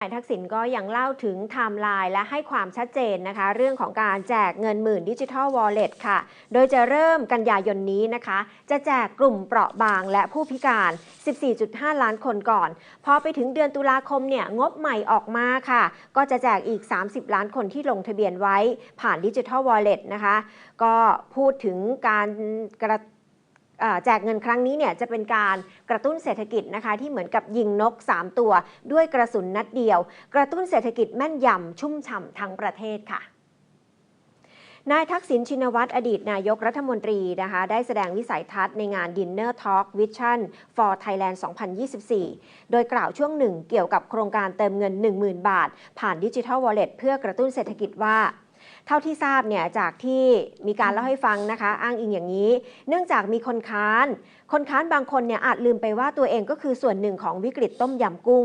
นายทักษิณก็ยังเล่าถึงไทม์ไลน์และให้ความชัดเจนนะคะ เรื่องของการแจกเงินหมื่นดิจิทัลวอลเล็ตค่ะ โดยจะเริ่มกันยายนนี้นะคะ จะแจกกลุ่มเปราะบางและผู้พิการ 14.5 ล้านคนก่อน พอไปถึงเดือนตุลาคมเนี่ยงบใหม่ออกมาค่ะ ก็จะแจกอีก 30 ล้านคนที่ลงทะเบียนไว้ผ่านดิจิทัลวอลเล็ตนะคะ ก็พูดถึงการกระ แจกเงินครั้งนี้เนี่ยจะเป็นการกระตุ้นเศรษฐกิจนะคะที่เหมือนกับยิงนก 3 ตัวด้วยกระสุนนัดเดียว กระตุ้นเศรษฐกิจแม่นยำชุ่มฉ่ำทั้งประเทศค่ะนายทักษิณชินวัตรอดีตนายกรัฐมนตรีนะคะได้แสดงวิสัยทัศน์ในงาน Dinner Talk Vision for Thailand 2024 โดยกล่าวช่วงหนึ่งเกี่ยวกับโครงการเติมเงิน 10,000 บาท ผ่านดิจิทัลวอลเล็ตเพื่อกระตุ้นเศรษฐกิจว่า เท่าที่ทราบเนี่ยจากที่มีการเล่าให้ฟังนะคะ อ้างอิงอย่างนี้ เนื่องจากมีคนค้าน คนค้านบางคนเนี่ยอาจลืมไปว่าตัวเองก็คือส่วนหนึ่งของวิกฤตต้มยำกุ้ง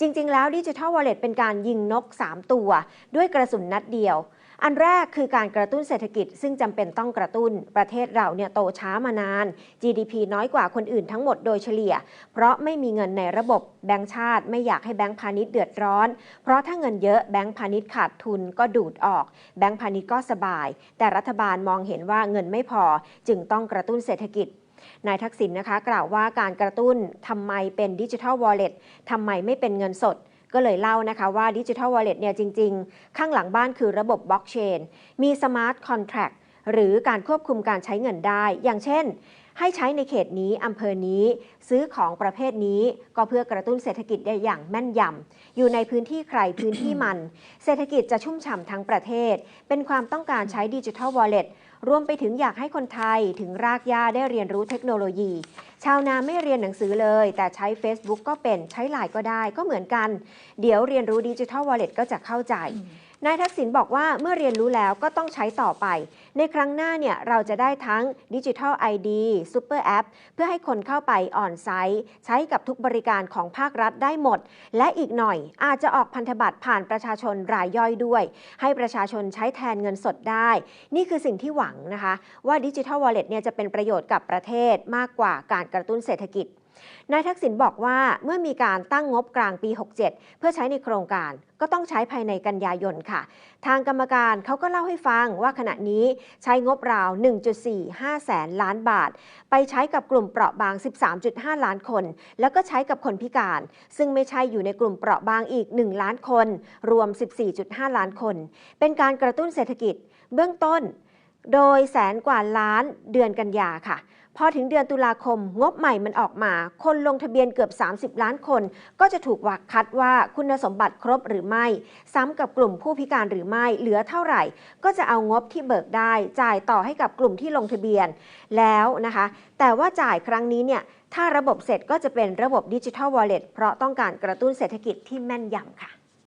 จริง ๆ แล้วดิจิทัลวอลเล็ตเป็นการยิงนก 3 ตัว ด้วยกระสุนนัดเดียวอันแรกคือการกระตุ้นเศรษฐกิจซึ่งจำเป็นต้องกระตุ้น ประเทศเราเนี่ยโตช้ามานาน GDP น้อยกว่าคนอื่นทั้งหมดโดยเฉลี่ย เพราะไม่มีเงินในระบบแบงก์ชาติ ไม่อยากให้แบงก์พาณิชย์เดือดร้อน เพราะถ้าเงินเยอะแบงก์พาณิชย์ขาดทุนก็ดูดออกแบงก์พาณิชย์ก็สบาย แต่รัฐบาลมองเห็นว่าเงินไม่พอจึงต้องกระตุ้นเศรษฐกิจนายทักษิณนะคะ กล่าวว่าการกระตุ้นทำไมเป็นดิจิทัลวอลเล็ตทำไมไม่เป็นเงินสด ก็เลยเล่านะคะว่าดิจิทัลวอลเล็ตเนี่ยจริง ๆ ข้างหลังบ้านคือระบบบล็อกเชนมีสมาร์ทคอนแท็กหรือการควบคุมการใช้เงินได้ อย่างเช่น ให้ใช้ในเขตนี้อำเภอนี้ ซื้อของประเภทนี้ก็เพื่อกระตุ้นเศรษฐกิจได้อย่างแม่นยำอยู่ในพื้นที่ใครพื้นที่มัน เศรษฐกิจจะชุ่มฉ่ำทั้งประเทศ เป็นความต้องการใช้ดิจิทัลวอลเล็ตรวมไปถึงอยากให้คนไทยถึงรากหญ้าได้เรียนรู้เทคโนโลยี ชาวนาไม่เรียนหนังสือเลย แต่ใช้ Facebook ก็เป็นใช้ไลน์ก็ได้ก็เหมือนกัน เดี๋ยวเรียนรู้ดิจิทัลวอลเล็ตก็จะเข้าใจ นายทักษิณบอกว่าเมื่อเรียนรู้แล้วก็ต้องใช้ต่อไป ในครั้งหน้าเนี่ยเราจะได้ทั้งดิจิทัล ID ซูเปอร์แอปเพื่อให้คนเข้าไปออนไซต์ใช้กับทุกบริการของภาครัฐได้หมด และอีกหน่อยอาจจะออกพันธบัตรผ่านประชาชนรายย่อยด้วย ให้ประชาชนใช้แทนเงินสดได้ นี่คือสิ่งที่หวังนะคะ ว่าดิจิทัลวอลเล็ตเนี่ยจะเป็นประโยชน์กับประเทศมากกว่าการกระตุ้นเศรษฐกิจ นายทักษิณบอกว่าเมื่อมีการตั้งงบกลางปี 67 เพื่อใช้ในโครงการก็ต้องใช้ภายในกันยายนค่ะ ทางกรรมการเขาก็เล่าให้ฟังว่าขณะนี้ใช้งบราว 1.45 แสนล้านบาท ไปใช้กับกลุ่มเปราะบาง 13.5 ล้านคน แล้วก็ใช้กับคนพิการ ซึ่งไม่ใช่อยู่ในกลุ่มเปราะบางอีก 1 ล้านคน รวม 14.5 ล้านคน เป็นการกระตุ้นเศรษฐกิจ เบื้องต้น โดยแสนกว่าล้านเดือนกันยาค่ะ พอถึงเดือนตุลาคมงบใหม่มันออกมา คนลงทะเบียนเกือบ 30 ล้านคน ก็จะถูกวักคัดว่าคุณสมบัติครบหรือไม่ ซ้ำกับกลุ่มผู้พิการหรือไม่ เหลือเท่าไหร่ ก็จะเอางบที่เบิกได้ จ่ายต่อให้กับกลุ่มที่ลงทะเบียนแล้วนะคะ แต่ว่าจ่ายครั้งนี้เนี่ยถ้าระบบเสร็จก็จะเป็นระบบดิจิทัลวอลเล็ตเพราะต้องการกระตุ้นเศรษฐกิจที่แม่นยำค่ะ